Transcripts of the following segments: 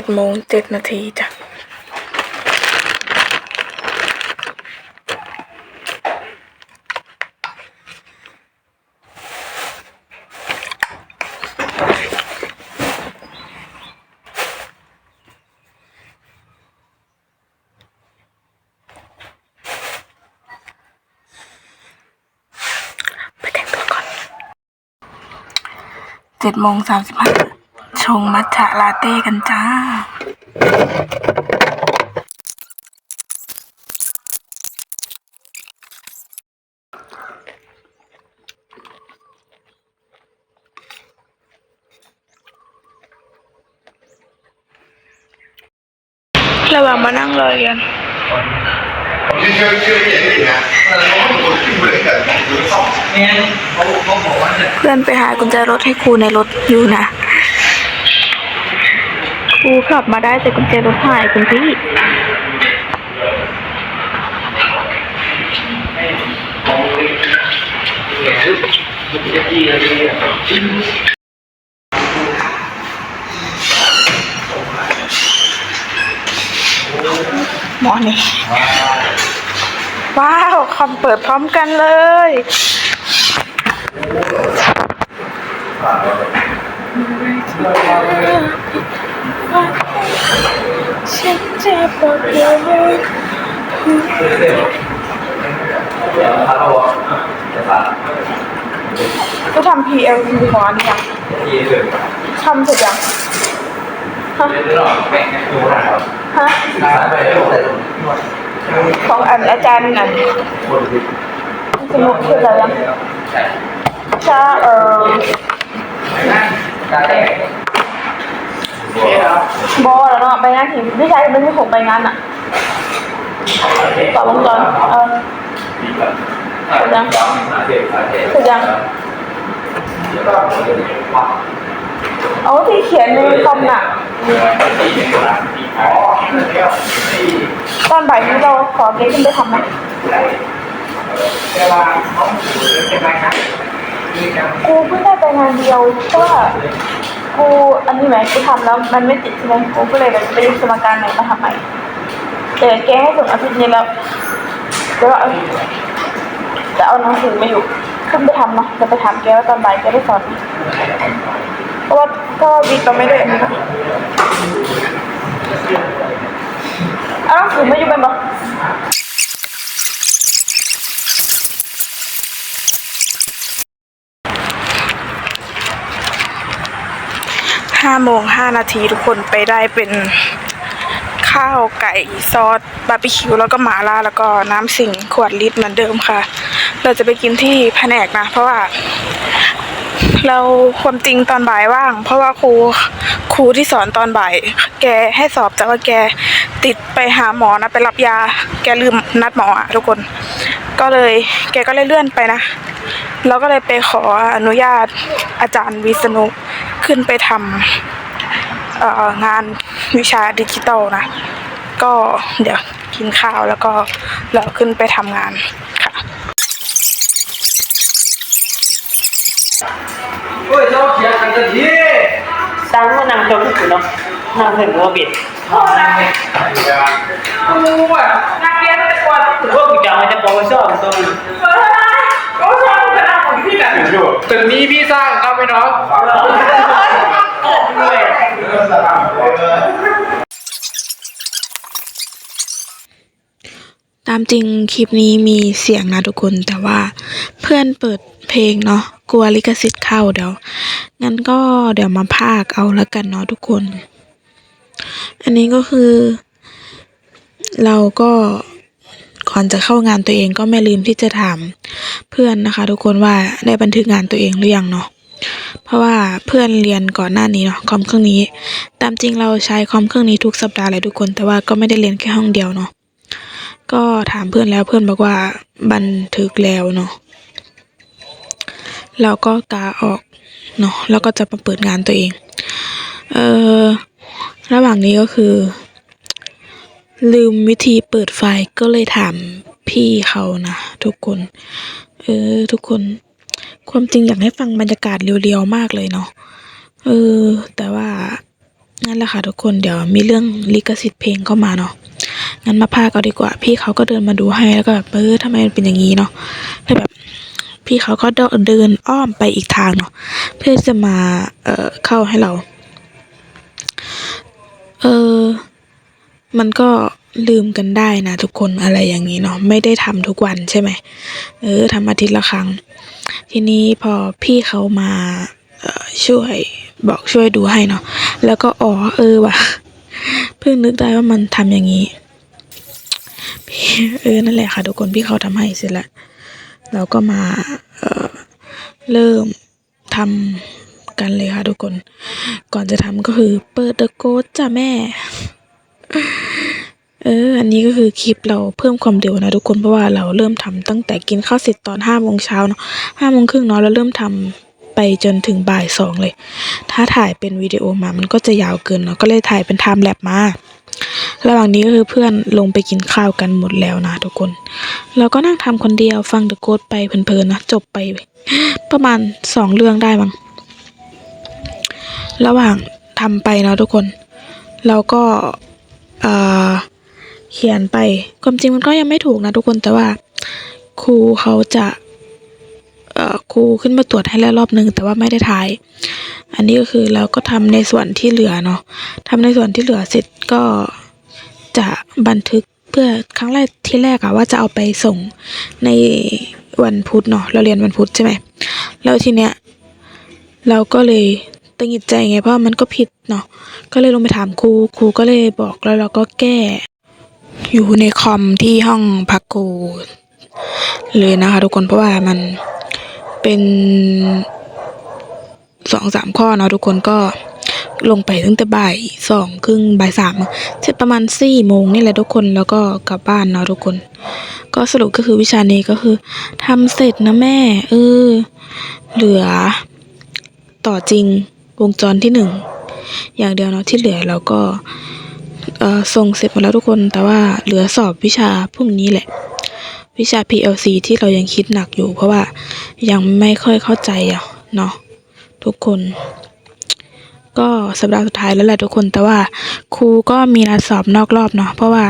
จ็ดโมงเจ็ดนาทีจ้ะไปแต่งตัวก่อนเจ็ดโมงสามสิบห้า ชงมัทฉะลาเต้กันจ้า ระหว่างมานั่งรอเรียนผมชื่อชื่อชื่อเรียนนี่นะเออเขาเป็นคนที่บริการของคือซ่อมเนี่ยเขาเขาบอกว่าจะเพื่อนไปหากุญแจรถให้ครูในรถอยู่นะ ครูขับมาได้แต่กุญแจรถหายคุณพี่จะดีอเนี่ยหมอนี่ ว้าวคอมเปิดพร้อมกันเลย ฉันจะบอกเธอว่าถ้าเราจะตัดก็ทำ PL ดีของอันนี้ยังที่เลยทำเสร็จยังฮะไม่ได้หรอกแบ่งให้ดูนะครับฮะสายไปแล้วแต่ของอันอาจารย์อันคนที่สมุดเสร็จแล้วยังใช่ชาเออ การแรกบอแล้วเนาะไปงานที่ไม่ใช่ไม่ใช่ผมไปงานอะต่อวงจรเออดีแบบยังสาเหตุสาเหตุเสร็จยังเอาที่เขียนในคอมน่ะตอนบ่ายนี้เราขอเก๊ขึ้นไปทำไหมกูเพิ่งได้ไปงานเดียวเพราะว่า กูอันนี้ไหมกูทำแล้วมันไม่ติดใช่ไหมกูก็เลยแบบไปดูสมการไหนมาทำใหม่แต่แกให้ส่งอาทิตย์นี้แล้วเดี๋ยวเอาจะเอาหนังสือมาอยู่ขึ้นไปทำเนาะจะไปถามแกว่าตอนบ่ายแกได้สอนเพราะว่าก็วิกเราไม่ได้อันนี้นะเอาหนังสือมาอยู่เป็นปะ ห้าโมงห้านาทีทุกคนไปได้เป็นข้าวไก่ซอสบาร์บีคิวแล้วก็หมาล่าแล้วก็น้ำสิงขวดลิตรเหมือนเดิมค่ะ เราจะไปกินที่แผนกนะ เพราะว่า เราความจริงตอนบ่ายว่าง เพราะว่าครูครูที่สอนตอนบ่าย แกให้สอบแต่ว่าแกติดไปหาหมอนะไปรับยา แกลืมนัดหมออะทุกคน ก็เลยแกก็เลยเลื่อนไปนะ เราก็เลยไปขออนุญาตอาจารย์วิษณุ ขึ้นไปทำเอ่องานวิชาดิจิตอลนะ ก็เดี๋ยวกินข้าวแล้วก็เราขึ้นไปทำงานค่ะโอ้ยเจ้าเขียนกันจะทีตั้งว่านางจมที่สุดเนาะนางเห็นว่าบิดโอ้ยนักเรียนแต่ก่อนถือว่ากูจะเอาจะบอกว่าชอบตรงก็ชอบคณะข อยู่ตึกนี้พี่สร้างครับพี่น้องตามจริงคลิปนี้มีเสียงนะทุกคน แต่ว่าเพื่อนเปิดเพลงเนาะกลัวลิขสิทธิ์เข้าเดี๋ยว งั้นก็เดี๋ยวมาพากเอาแล้วกันเนาะทุกคน อันนี้ก็คือ เราก็ ก่อนจะเข้างานตัวเองก็ไม่ลืมที่จะถามเพื่อนนะคะ ทุกคนว่าได้บันทึกงานตัวเองหรือยังเนาะเพราะว่าเพื่อนเรียนก่อนหน้านี้เนาะคอมเครื่องนี้ ตามจริงเราใช้คอมเครื่องนี้ทุกสัปดาห์เลยทุกคนแต่ว่าก็ไม่ได้เรียนแค่ห้องเดียวเนาะก็ถามเพื่อนแล้วเพื่อนบอกว่าบันทึกแล้วเนาะเราก็กาออกเนาะแล้วก็จะมาเปิดงานตัวเอง เออระหว่างนี้ก็คือ ลืมวิธีเปิดไฟล์ก็เลยถามพี่เขานะทุกคน เออ ทุกคน ความจริงอยากให้ฟังบรรยากาศเรียวๆมากเลยเนาะเออ แต่ว่านั่นแหละค่ะทุกคนเดี๋ยวมีเรื่องลิขสิทธิ์เพลงเข้ามาเนาะงั้นมาพากเอาดีกว่า พี่เขาก็เดินมาดูให้แล้วก็แบบเออทำไมมันเป็นอย่างนี้เนาะแล้วแบบพี่เขาก็เดินอ้อมไปอีกทางเนาะเพื่อจะมาเอ่อเข้าให้เรา เออ มันก็ลืมกันได้นะทุกคนอะไรอย่างนี้เนาะไม่ได้ทำทุกวันใช่ไหมเออทำอาทิตย์ละครั้ง ทีนี้พอพี่เขามาออช่วยบอกช่วยดูให้เนาะแล้วก็อ๋อเออว่ะเพิ่งนึกได้ว่ามันทำอย่างนี้พี่เออนั่นแหละค่ะทุกคนพี่เขาทำให้เสร็จแล้วเราก็มาเเริ่มทำกันเลยค่ะทุกคน ก่อนจะทำก็คือเปิด the code จ้ะแม่ เออ อันนี้ก็คือคลิปเราเพิ่มความเร็วนะทุกคนเพราะว่าเราเริ่มทำตั้งแต่กินข้าวเสร็จตอนห้าโมงเช้าเนาะห้าโมงครึ่งเนาะแล้วเริ่มทำไปจนถึงบ่ายสองเลย ถ้าถ่ายเป็นวิดีโอมามันก็จะยาวเกินเนาะก็เลยถ่ายเป็นไทม์แลปมาระหว่างนี้ก็คือเพื่อนลงไปกินข้าวกันหมดแล้วนะทุกคน เราก็นั่งทำคนเดียวฟังเดอะโกดไปเพลินๆนะจบไป ประมาณสองเรื่องได้มั้งระหว่างทำไปเนาะทุกคน เราก็ เขียนไปความจริงมันก็ยังไม่ถูกนะทุกคนแต่ว่า ครูเขาจะครูขึ้นมาตรวจให้แล้วรอบนึง แต่ว่าไม่ได้ถ่าย อันนี้ก็คือเราก็ทำในส่วนที่เหลือเนาะทำในส่วนที่เหลือเสร็จก็จะบันทึกเพื่อครั้งแรกที่แรกอะว่าจะเอาไปส่งในวันพุธเนาะเราเรียนวันพุธใช่ไหมแล้วทีเนี้ยเราก็เลย ตงหงิดใจไงเพราะมันก็ผิดเนาะก็เลยลงไปถามครูครูก็เลยบอกแล้วเราก็แก้ อยู่ในคอมที่ห้องพักครูเลยนะคะทุกคนเพราะว่ามันเป็นสองสามข้อเนาะทุกคนก็ลงไปตั้งแต่บ่ายสองครึ่งบ่ายสามเสร็จประมาณสี่โมงนี่แหละทุกคนแล้วก็กลับบ้านเนาะทุกคน ก็สรุปก็คือวิชานี้ก็คือทำเสร็จนะแม่ เออ เหลือต่อจริง วงจรที่หนึ่งอย่างเดียวเนาะที่เหลือเราก็ส่งเสร็จหมดแล้วทุกคน แต่ว่าเหลือสอบวิชาพรุ่งนี้แหละ วิชา PLC ที่เรายังคิดหนักอยู่ เพราะว่ายังไม่ค่อยเข้าใจอะเนาะทุกคน ก็สัปดาห์สุดท้ายแล้วแหละทุกคน แต่ว่าครูก็มีนัดสอบนอกรอบเนาะเพราะว่า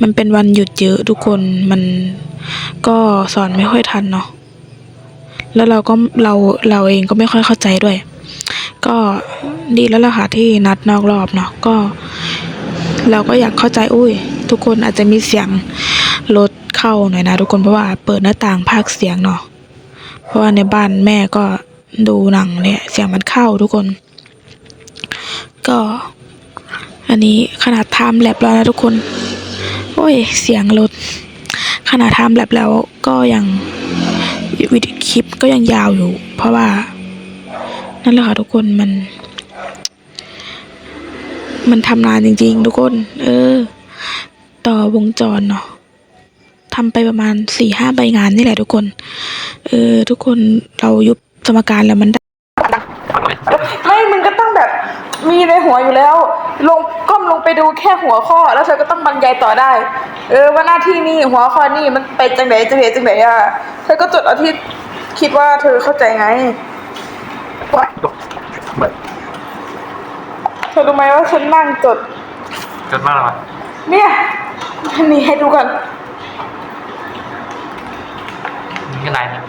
มันเป็นวันหยุดเยอะทุกคนมันก็สอนไม่ค่อยทันเนาะแล้วเราก็เราเราเองก็ไม่ค่อยเข้าใจด้วย ก็ดีแล้วล่ะค่ะที่นัดนอกรอบเนาะก็ เราก็อยากเข้าใจอุ้ย ทุกคนอาจจะมีเสียงรถเข้าหน่อยนะทุกคนเพราะว่าเปิดหน้าต่างภาคเสียงเนาะเพราะว่าในบ้านแม่ก็ดูหนังเนี่ยเสียงมันเข้าทุกคน ก็ อันนี้ขนาดทม์แลบแล้วนะทุกคน โอ้ย เสียงรถขนาดทม์แลบแล้วก็ยังวิดีโอคลิปก็ยังยาวอยู่ เพราะว่า นั่นแหละค่ะทุกคนมัน มันทำนานจริง ๆ ทุกคน เออ ต่อวงจรเนาะทำไปประมาณสี่ห้าใบงานนี่แหละทุกคน เออ ทุกคนเรายุบสมการแล้วมันได้ไม่มึงก็ต้องแบบมีในหัวอยู่แล้ว ลงก้มลงไปดูแค่หัวข้อ แล้วเธอก็ต้องบรรยายต่อได้ เออว่าหน้าที่นี่หัวข้อนี่มันไปจังไหนจังไหนจังไหนอะเธอก็จดเอาที่คิดว่าเธอเข้าใจไง เธอรู้ไหมว่าฉันนั่งจดจดมากเลยวะเนี่ยอันนี้ให้ดูกันนี่ก็ไรนะ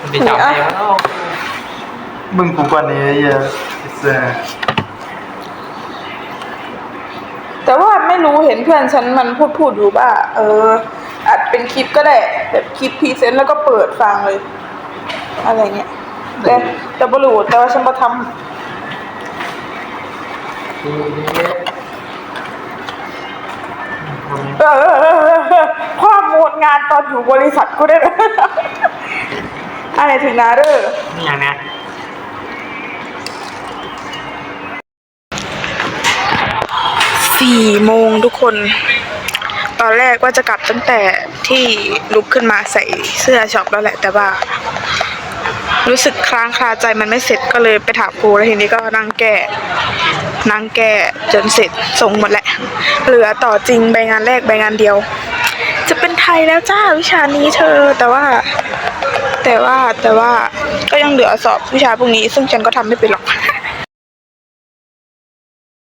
มันไปจับเองแล้ว มึงกูกว่านี้เยอะเซ่แต่ว่าไม่รู้เห็นเพื่อนฉันมันพูดพูดอยู่ว่า เอออัดเป็นคลิปก็ได้แบบคลิปพรีเซนต์แล้วก็เปิดฟังเลย อะไรเงี้ย แต่แต่บรูแต่ว่าฉันมาทำเออเออเออเออเออข้อมูลงานตอนอยู่บริษัทกูได้ไหมอะไรถึงนะเด้อนี่อย่างเนี้ยสี่โมงทุกคน ตอนแรกว่าจะกลับตั้งแต่ที่ลุกขึ้นมาใส่เสื้อช็อปแล้วแหละ แต่ว่า รู้สึกคลางคลาใจมันไม่เสร็จก็เลยไปถามครูแล้วทีนี้ก็นั่งแก้นั่งแก้จนเสร็จส่งหมดแหละ เหลือต่อจริงใบงานแรกใบงานเดียว จะเป็นไทยแล้วจ้าวิชานี้เธอแต่ว่า แต่ว่าแต่ว่าก็ยังเหลือสอบวิชาพวกนี้ ซึ่งฉันก็ทำไม่เป็นหรอก